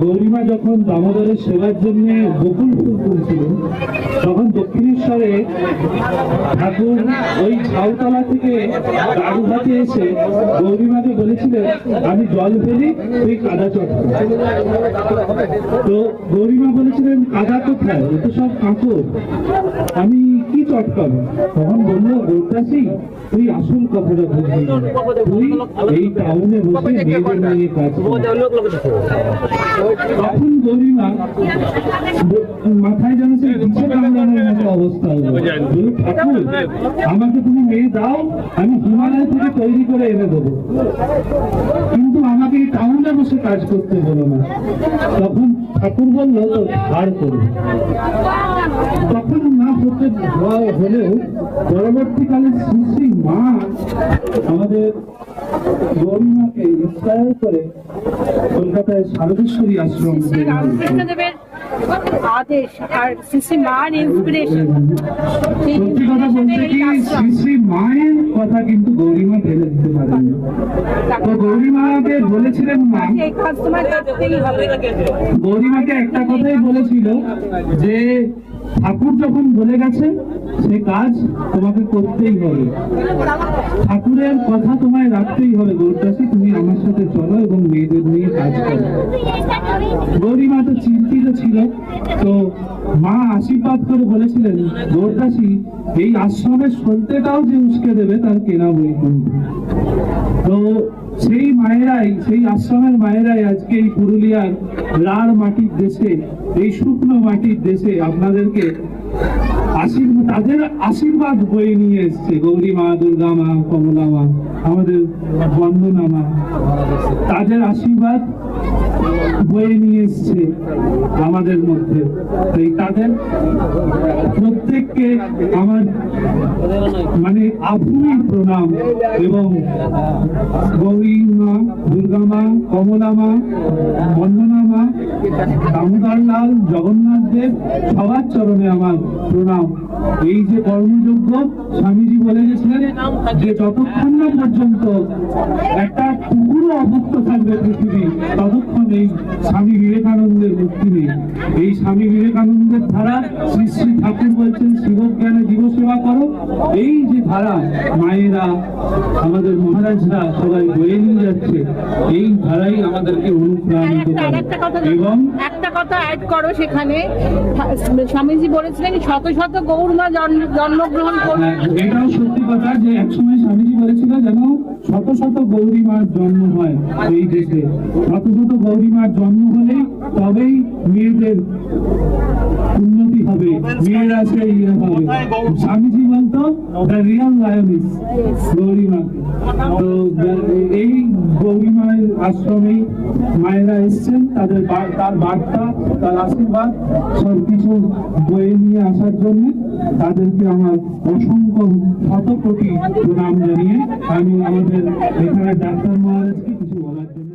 গৌরীমা যখন দামোদরের সেবার জন্য বকুল ফুল তখন দক্ষিণেশ্বরে ঠাকুর ওই ঝাউতলা থেকে দারুহাতে এসে গৌরীমাকে বলেছিলেন, আমি জল ফেলি, তুই কাদা চটকা তো গৌরীমা বলেছিলেন, কাদা কোথায় ও তো সব কাঁকড় আমি কি চটকাবো? তখন বলল গৌরদাসী তুই আসল কথাটা বুঝবি তুই এই টাউনে বসে মেয়েদের নিয়ে কাজ। তখন গরিমা মাথায় যেন সে বিছে কামড়ানোর মতো অবস্থা হলো। ঠাকুর, আমাকে তুমি মেয়ে দাও, আমি হিমালয় থেকে তৈরি করে এনে দেবো। কিন্তু আমাকে এই টাউনে বসে কাজ করতে বলো না। তখন ঠাকুর বলল, তো ধার করবে। না হতে হলেও পরবর্তীকালে শ্রী মা আমাদের গরিমাকে ইন্সপায়ার করে কলকাতায় সারদেশ্বরী আশ্রম আদেশ আর শ্রী মার ইন্সপিরেশন সত্যি কথা বলতে কি শ্রী শ্রী মায়ের কথা কিন্তু গৌরীমা ফেলে দিতে পারেন। তো গৌরীমাকে বলেছিলেন মা গৌরীমাকে একটা কথাই বলেছিল যে ঠাকুর যখন বলে গেছে সে কাজ তোমাকে করতেই হবে। ঠাকুরের কথা তোমায় রাখতেই হবে। গৌরদাসী তুমি আমার সাথে চলো এবং মেয়েদের নিয়ে কাজ করো। গৌরীমা তো চিন্তিত ছিল। তো মা আশীর্বাদ করে বলেছিলেন গোরদাসী এই আশ্রমের সন্তেটাও যে উস্কে দেবে তার কেনা বই তো সেই মায়েরাই, সেই আশ্রমের মায়েরাই আজকে এই পুরুলিয়ার লাল মাটির দেশে, এই শুকনো মাটির দেশে আপনাদেরকে তাদের আশীর্বাদ বয়ে নিয়ে এসছে। গৌরী মা, দুর্গা মা, কমলা মা, আমাদের বন্দনা মা তাদের আশীর্বাদ বয়ে নিয়ে এসছে আমাদের মধ্যে। তাই তাদের প্রত্যেককে আমার মানে আভূমি প্রণাম এবং গৌরী মা, দুর্গা মা, কমলা মা বন্দনা মা দামোদর লাল জগন্নাথ দেব সবার চরণে আমার প্রণাম। এই যে কর্মযোগ্য স্বামীজি বলে গেছিলেন যে যতক্ষণ না পর্যন্ত একটা কুকুরও অভুক্ত থাকবে পৃথিবী ততক্ষণ এই স্বামী বিবেকানন্দের মুক্তি নেই। এই স্বামী বিবেকানন্দের ধারা শ্রী শ্রী ঠাকুর বলছেন শিবজ্ঞানে জীব সেবা করো। এই যে ধারা মায়েরা আমাদের মহারাজরা সবাই বয়ে নিয়ে যাচ্ছে এই ধারাই আমাদেরকে অনুপ্রাণিত করে। একটা কথা এবং একটা কথা অ্যাড করো সেখানে। স্বামীজি বলেছিলেন শত শত গৌরমা জন্ম- জন্মগ্রহণ করবে হ্যাঁ, এটাও সত্যি কথা যে একসময় স্বামীজি বলেছিল যেন শত শত গৌরী মার জন্ম হয় এই দেশে। শত শত গৌরী মার জন্ম হলেই তবেই মেয়েদের উন্নতি হবে। মেয়েরা সেই ইয়ে হবে। স্বামীজি বলতো রিয়াল লায়নিস গৌরী তো এই গৌরী মায়ের আশ্রমে মায়েরা এসছেন, তাদের তার বার্তা, তার আশীর্বাদ, সবকিছু বয়ে নিয়ে আসার জন্য তাদেরকে আমার অসংখ্য শত কোটি প্রণাম জানিয়ে আমি আমাদের এখানে ডাক্তার মহারাজকে কিছু বলার জন্য